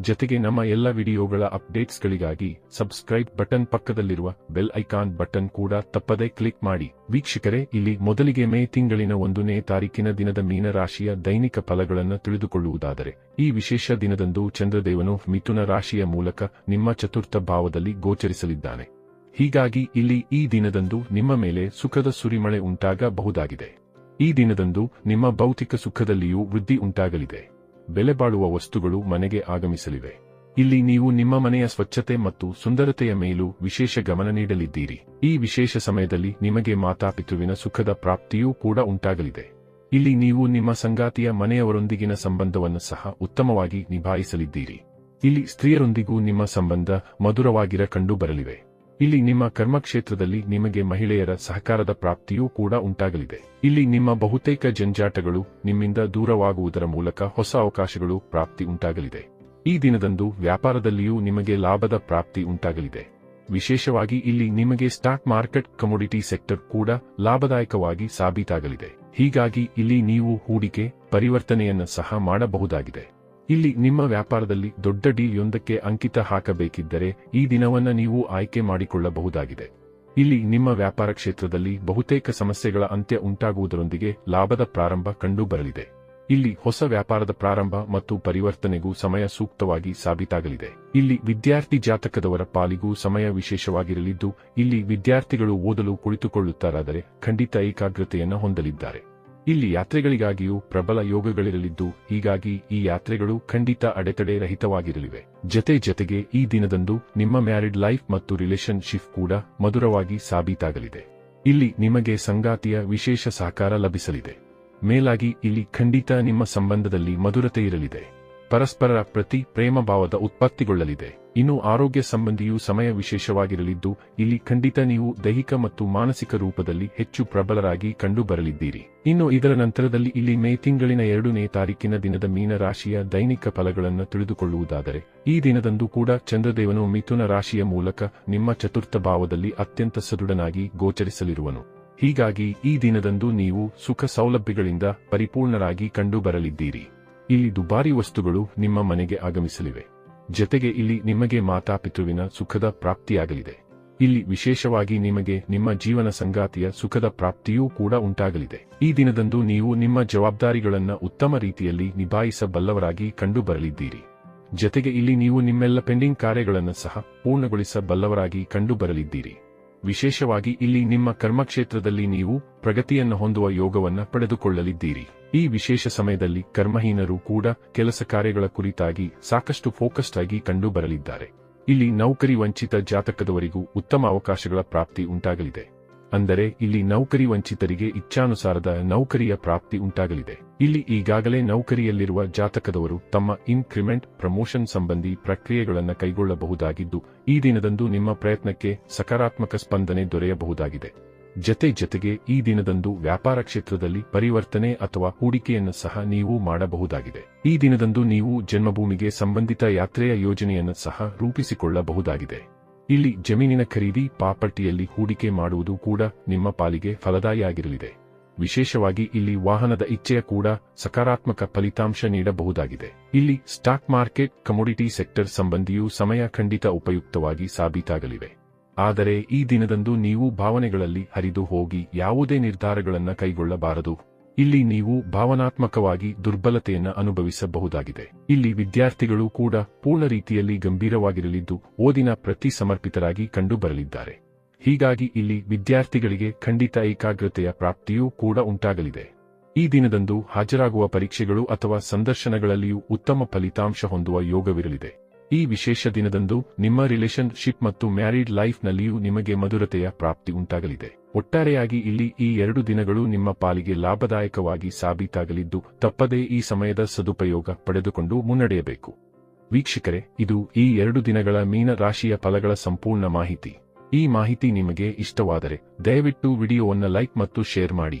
ಜೊತೆಗೆ ನಮ್ಮ ಎಲ್ಲ ವಿಡಿಯೋಗಳ ಅಪ್ಡೇಟ್ಸ್ಗಳಿಗಾಗಿ ಸಬ್ಸ್ಕ್ರೈಬ್ ಬಟನ್ ಪಕ್ಕದಲ್ಲಿರುವ ಬೆಲ್ ಐಕಾನ್ ಬಟನ್ ಕೂಡ ತಪ್ಪದೇ ಕ್ಲಿಕ್ ಮಾಡಿ. ವೀಕ್ಷಕರೇ, ಇಲ್ಲಿ ಮೊದಲಿಗೆ ಮೇ ತಿಂಗಳಿನ ಒಂದನೇ ತಾರೀಕಿನ ದಿನದ ಮೀನರಾಶಿಯ ದೈನಿಕ ಫಲಗಳನ್ನು ತಿಳಿದುಕೊಳ್ಳುವುದಾದರೆ, ಈ ವಿಶೇಷ ದಿನದಂದು ಚಂದ್ರದೇವನು ಮಿಥುನ ರಾಶಿಯ ಮೂಲಕ ನಿಮ್ಮ ಚತುರ್ಥ ಭಾವದಲ್ಲಿ ಗೋಚರಿಸಲಿದ್ದಾನೆ. ಹೀಗಾಗಿ ಇಲ್ಲಿ ಈ ದಿನದಂದು ನಿಮ್ಮ ಮೇಲೆ ಸುಖದ ಸುರಿಮಳೆ ಉಂಟಾಗಬಹುದಾಗಿದೆ. ಈ ದಿನದಂದು ನಿಮ್ಮ ಭೌತಿಕ ಸುಖದಲ್ಲಿಯೂ ವೃದ್ಧಿ ಉಂಟಾಗಲಿದೆ. ಬೆಲೆ ಬಾಳುವ ವಸ್ತುಗಳು ಮನೆಗೆ ಆಗಮಿಸಲಿವೆ. ಇಲ್ಲಿ ನೀವು ನಿಮ್ಮ ಮನೆಯ ಸ್ವಚ್ಛತೆ ಮತ್ತು ಸುಂದರತೆಯ ಮೇಲೂ ವಿಶೇಷ ಗಮನ ನೀಡಲಿದ್ದೀರಿ. ಈ ವಿಶೇಷ ಸಮಯದಲ್ಲಿ ನಿಮಗೆ ಮಾತಾಪಿತೃವಿನ ಸುಖದ ಪ್ರಾಪ್ತಿಯೂ ಕೂಡ ಉಂಟಾಗಲಿದೆ. ಇಲ್ಲಿ ನೀವು ನಿಮ್ಮ ಸಂಗಾತಿಯ ಮನೆಯವರೊಂದಿಗಿನ ಸಂಬಂಧವನ್ನು ಸಹ ಉತ್ತಮವಾಗಿ ನಿಭಾಯಿಸಲಿದ್ದೀರಿ. ಇಲ್ಲಿ ಸ್ತ್ರೀಯರೊಂದಿಗೂ ನಿಮ್ಮ ಸಂಬಂಧ ಮಧುರವಾಗಿರ ಕಂಡು ಬರಲಿವೆ ಇಲ್ಲಿ ನಿಮ್ಮ ಕರ್ಮಕ್ಷೇತ್ರದಲ್ಲಿ ನಿಮಗೆ ಮಹಿಳೆಯರ ಸಹಕಾರದ ಪ್ರಾಪ್ತಿಯೂ ಕೂಡ ಉಂಟಾಗಲಿದೆ. ಇಲ್ಲಿ ನಿಮ್ಮ ಬಹುತೇಕ ಜಂಜಾಟಗಳು ನಿಮ್ಮಿಂದ ದೂರವಾಗುವುದರ ಮೂಲಕ ಹೊಸ ಅವಕಾಶಗಳು ಪ್ರಾಪ್ತಿ ಉಂಟಾಗಲಿದೆ. ಈ ದಿನದಂದು ವ್ಯಾಪಾರದಲ್ಲಿಯೂ ನಿಮಗೆ ಲಾಭದ ಪ್ರಾಪ್ತಿ ಉಂಟಾಗಲಿದೆ. ವಿಶೇಷವಾಗಿ ಇಲ್ಲಿ ನಿಮಗೆ ಸ್ಟಾಕ್ ಮಾರ್ಕೆಟ್ ಕಮೋಡಿಟಿ ಸೆಕ್ಟರ್ ಕೂಡ ಲಾಭದಾಯಕವಾಗಿ ಸಾಬೀತಾಗಲಿದೆ. ಹೀಗಾಗಿ ಇಲ್ಲಿ ನೀವು ಹೂಡಿಕೆ, ಪರಿವರ್ತನೆಯನ್ನು ಸಹ ಮಾಡಬಹುದಾಗಿದೆ. ಇಲ್ಲಿ ನಿಮ್ಮ ವ್ಯಾಪಾರದಲ್ಲಿ ದೊಡ್ಡ ಡೀಲ್ಯೊಂದಕ್ಕೆ ಅಂಕಿತ ಹಾಕಬೇಕಿದ್ದರೆ ಈ ದಿನವನ್ನ ನೀವು ಆಯ್ಕೆ ಮಾಡಿಕೊಳ್ಳಬಹುದಾಗಿದೆ. ಇಲ್ಲಿ ನಿಮ್ಮ ವ್ಯಾಪಾರ ಕ್ಷೇತ್ರದಲ್ಲಿ ಬಹುತೇಕ ಸಮಸ್ಯೆಗಳ ಅಂತ್ಯ ಉಂಟಾಗುವುದರೊಂದಿಗೆ ಲಾಭದ ಪ್ರಾರಂಭ ಕಂಡು ಬರಲಿದೆ ಇಲ್ಲಿ ಹೊಸ ವ್ಯಾಪಾರದ ಪ್ರಾರಂಭ ಮತ್ತು ಪರಿವರ್ತನೆಗೂ ಸಮಯ ಸೂಕ್ತವಾಗಿ ಸಾಬೀತಾಗಲಿದೆ. ಇಲ್ಲಿ ವಿದ್ಯಾರ್ಥಿ ಜಾತಕದವರ ಪಾಲಿಗೂ ಸಮಯ ವಿಶೇಷವಾಗಿರಲಿದ್ದು, ಇಲ್ಲಿ ವಿದ್ಯಾರ್ಥಿಗಳು ಓದಲು ಕುಳಿತುಕೊಳ್ಳುತ್ತಾರಾದರೆ ಖಂಡಿತ ಏಕಾಗ್ರತೆಯನ್ನು ಹೊಂದಲಿದ್ದಾರೆ. ಇಲ್ಲಿ ಯಾತ್ರೆಗಳಿಗಾಗಿಯೂ ಪ್ರಬಲ ಯೋಗಗಳಿರಲಿದ್ದು, ಹೀಗಾಗಿ ಈ ಯಾತ್ರೆಗಳು ಖಂಡಿತ ಅಡೆತಡೆ ರಹಿತವಾಗಿರಲಿವೆ. ಜತೆ ಜತೆಗೆ ಈ ದಿನದಂದು ನಿಮ್ಮ ಮ್ಯಾರಿಡ್ ಲೈಫ್ ಮತ್ತು ರಿಲೇಶನ್ಶಿಪ್ ಕೂಡ ಮಧುರವಾಗಿ ಸಾಬೀತಾಗಲಿದೆ. ಇಲ್ಲಿ ನಿಮಗೆ ಸಂಗಾತಿಯ ವಿಶೇಷ ಸಹಕಾರ ಲಭಿಸಲಿದೆ. ಮೇಲಾಗಿ ಇಲ್ಲಿ ಖಂಡಿತ ನಿಮ್ಮ ಸಂಬಂಧದಲ್ಲಿ ಮಧುರತೆ ಇರಲಿದೆ. ಪರಸ್ಪರ ಪ್ರತಿ ಪ್ರೇಮ ಭಾವದ ಉತ್ಪತ್ತಿಗೊಳ್ಳಲಿದೆ. ಇನ್ನು ಆರೋಗ್ಯ ಸಂಬಂಧಿಯು ಸಮಯ ವಿಶೇಷವಾಗಿರಲಿದ್ದು, ಇಲ್ಲಿ ಖಂಡಿತ ನೀವು ದೈಹಿಕ ಮತ್ತು ಮಾನಸಿಕ ರೂಪದಲ್ಲಿ ಹೆಚ್ಚು ಪ್ರಬಲರಾಗಿ ಕಂಡು ಬರಲಿದ್ದೀರಿ ಇನ್ನು ಇದರ ನಂತರದಲ್ಲಿ ಇಲ್ಲಿ ಮೇ ತಿಂಗಳಿನ ಎರಡನೇ ತಾರೀಕಿನ ದಿನದ ಮೀನರಾಶಿಯ ದೈನಿಕ ಫಲಗಳನ್ನು ತಿಳಿದುಕೊಳ್ಳುವುದಾದರೆ, ಈ ದಿನದಂದು ಕೂಡ ಚಂದ್ರದೇವನು ಮಿಥುನ ರಾಶಿಯ ಮೂಲಕ ನಿಮ್ಮ ಚತುರ್ಥ ಭಾವದಲ್ಲಿ ಅತ್ಯಂತ ಸದೃಢನಾಗಿ ಗೋಚರಿಸಲಿರುವನು. ಹೀಗಾಗಿ ಈ ದಿನದಂದು ನೀವು ಸುಖ ಸೌಲಭ್ಯಗಳಿಂದ ಪರಿಪೂರ್ಣರಾಗಿ ಕಂಡು ಬರಲಿದ್ದೀರಿ ಇಲ್ಲಿ ದುಬಾರಿ ವಸ್ತುಗಳು ನಿಮ್ಮ ಮನೆಗೆ ಆಗಮಿಸಲಿವೆ. ಜತೆಗೆ ಇಲ್ಲಿ ನಿಮಗೆ ಮಾತಾಪಿತೃವಿನ ಸುಖದ ಪ್ರಾಪ್ತಿಯಾಗಲಿದೆ. ಇಲ್ಲಿ ವಿಶೇಷವಾಗಿ ನಿಮಗೆ ನಿಮ್ಮ ಜೀವನ ಸಂಗಾತಿಯ ಸುಖದ ಪ್ರಾಪ್ತಿಯೂ ಕೂಡ ಉಂಟಾಗಲಿದೆ. ಈ ದಿನದಂದು ನೀವು ನಿಮ್ಮ ಜವಾಬ್ದಾರಿಗಳನ್ನು ಉತ್ತಮ ರೀತಿಯಲ್ಲಿ ನಿಭಾಯಿಸಬಲ್ಲವರಾಗಿ ಕಂಡುಬರಲಿದ್ದೀರಿ. ಜತೆಗೆ ಇಲ್ಲಿ ನೀವು ನಿಮ್ಮೆಲ್ಲ ಪೆಂಡಿಂಗ್ ಕಾರ್ಯಗಳನ್ನು ಸಹ ಪೂರ್ಣಗೊಳಿಸಬಲ್ಲವರಾಗಿ ಕಂಡು ಬರಲಿದ್ದೀರಿ ವಿಶೇಷವಾಗಿ ಇಲ್ಲಿ ನಿಮ್ಮ ಕರ್ಮಕ್ಷೇತ್ರದಲ್ಲಿ ನೀವು ಪ್ರಗತಿಯನ್ನು ಹೊಂದುವ ಯೋಗವನ್ನ ಪಡೆದುಕೊಳ್ಳಲಿದ್ದೀರಿ. ಈ ವಿಶೇಷ ಸಮಯದಲ್ಲಿ ಕರ್ಮಹೀನರು ಕೂಡ ಕೆಲಸ ಕಾರ್ಯಗಳ ಕುರಿತಾಗಿ ಸಾಕಷ್ಟು ಫೋಕಸ್ಡ್ ಆಗಿ ಕಂಡು ಬರಲಿದ್ದಾರೆ ಇಲ್ಲಿ ನೌಕರಿ ವಂಚಿತ ಜಾತಕದವರಿಗೂ ಉತ್ತಮ ಅವಕಾಶಗಳ ಪ್ರಾಪ್ತಿ ಉಂಟಾಗಲಿದೆ. ಅಂದರೆ ಇಲ್ಲಿ ನೌಕರಿ ವಂಚಿತರಿಗೆ ಇಚ್ಛಾನುಸಾರದ ನೌಕರಿಯ ಪ್ರಾಪ್ತಿ ಉಂಟಾಗಲಿದೆ. ಇಲ್ಲಿ ಈಗಾಗಲೇ ನೌಕರಿಯಲ್ಲಿರುವ ಜಾತಕದವರು ತಮ್ಮ ಇನ್ಕ್ರಿಮೆಂಟ್ ಪ್ರಮೋಷನ್ ಸಂಬಂಧಿ ಪ್ರಕ್ರಿಯೆಗಳನ್ನು ಕೈಗೊಳ್ಳಬಹುದಾಗಿದ್ದು, ಈ ದಿನದಂದು ನಿಮ್ಮ ಪ್ರಯತ್ನಕ್ಕೆ ಸಕಾರಾತ್ಮಕ ಸ್ಪಂದನೆ ದೊರೆಯಬಹುದಾಗಿದೆ. ಜತೆ ಜತೆಗೆ ಈ ದಿನದಂದು ವ್ಯಾಪಾರ ಕ್ಷೇತ್ರದಲ್ಲಿ ಪರಿವರ್ತನೆ ಅಥವಾ ಹೂಡಿಕೆಯನ್ನು ಸಹ ನೀವು ಮಾಡಬಹುದಾಗಿದೆ. ಈ ದಿನದಂದು ನೀವು ಜನ್ಮಭೂಮಿಗೆ ಸಂಬಂಧಿತ ಯಾತ್ರೆಯ ಯೋಜನೆಯನ್ನು ಸಹ ರೂಪಿಸಿಕೊಳ್ಳಬಹುದಾಗಿದೆ. ಇಲ್ಲಿ ಜಮೀನಿನ ಖರೀದಿ ಪಾಪಟ್ಟಿಯಲ್ಲಿ ಹೂಡಿಕೆ ಮಾಡುವುದು ಕೂಡ ನಿಮ್ಮ ಪಾಲಿಗೆ ಫಲದಾಯಿಯಾಗಿರಲಿದೆ. ವಿಶೇಷವಾಗಿ ಇಲ್ಲಿ ವಾಹನದ ಇಚ್ಛೆಯ ಕೂಡ ಸಕಾರಾತ್ಮಕ ಫಲಿತಾಂಶ ನೀಡಬಹುದಾಗಿದೆ. ಇಲ್ಲಿ ಸ್ಟಾಕ್ ಮಾರ್ಕೆಟ್, ಕಮೋಡಿಟಿ ಸೆಕ್ಟರ್ ಸಂಬಂಧಿಯೂ ಸಮಯ ಖಂಡಿತ ಉಪಯುಕ್ತವಾಗಿ ಸಾಬೀತಾಗಲಿವೆ. ಆದರೆ ಈ ದಿನದಂದು ನೀವು ಭಾವನೆಗಳಲ್ಲಿ ಹರಿದು ಹೋಗಿ ಯಾವುದೇ ನಿರ್ಧಾರಗಳನ್ನು ಕೈಗೊಳ್ಳಬಾರದು. ಇಲ್ಲಿ ನೀವು ಭಾವನಾತ್ಮಕವಾಗಿ ದುರ್ಬಲತೆಯನ್ನು ಅನುಭವಿಸಬಹುದಾಗಿದೆ. ಇಲ್ಲಿ ವಿದ್ಯಾರ್ಥಿಗಳು ಕೂಡ ಪೂರ್ಣ ರೀತಿಯಲ್ಲಿ ಗಂಭೀರವಾಗಿರಲಿದ್ದು ಓದಿನ ಪ್ರತಿ ಸಮರ್ಪಿತರಾಗಿ ಕಂಡುಬರಲಿದ್ದಾರೆ. ಹೀಗಾಗಿ ಇಲ್ಲಿ ವಿದ್ಯಾರ್ಥಿಗಳಿಗೆ ಖಂಡಿತ ಏಕಾಗ್ರತೆಯ ಪ್ರಾಪ್ತಿಯೂ ಕೂಡ ಉಂಟಾಗಲಿದೆ. ಈ ದಿನದಂದು ಹಾಜರಾಗುವ ಪರೀಕ್ಷೆಗಳು ಅಥವಾ ಸಂದರ್ಶನಗಳಲ್ಲಿಯೂ ಉತ್ತಮ ಫಲಿತಾಂಶ ಹೊಂದುವ ಯೋಗವಿರಲಿದೆ. ಈ ವಿಶೇಷ ದಿನದಂದು ನಿಮ್ಮ ರಿಲೇಶನ್ಶಿಪ್ ಮತ್ತು ಮ್ಯಾರಿಡ್ ಲೈಫ್ನಲ್ಲಿಯೂ ನಿಮಗೆ ಮಧುರತೆಯ ಪ್ರಾಪ್ತಿ ಉಂಟಾಗಲಿದೆ. ಒಟ್ಟಾರೆಯಾಗಿ ಇಲ್ಲಿ ಈ ಎರಡು ದಿನಗಳು ನಿಮ್ಮ ಪಾಲಿಗೆ ಲಾಭದಾಯಕವಾಗಿ ಸಾಬೀತಾಗಲಿದ್ದು, ತಪ್ಪದೇ ಈ ಸಮಯದ ಸದುಪಯೋಗ ಪಡೆದುಕೊಂಡು ಮುನ್ನಡೆಯಬೇಕು. ವೀಕ್ಷಕರೇ, ಇದು ಈ ಎರಡು ದಿನಗಳ ಮೀನ ರಾಶಿಯ ಫಲಗಳ ಸಂಪೂರ್ಣ ಮಾಹಿತಿ. ಈ ಮಾಹಿತಿ ನಿಮಗೆ ಇಷ್ಟವಾದರೆ ದಯವಿಟ್ಟು ವಿಡಿಯೋವನ್ನು ಲೈಕ್ ಮತ್ತು ಶೇರ್ ಮಾಡಿ.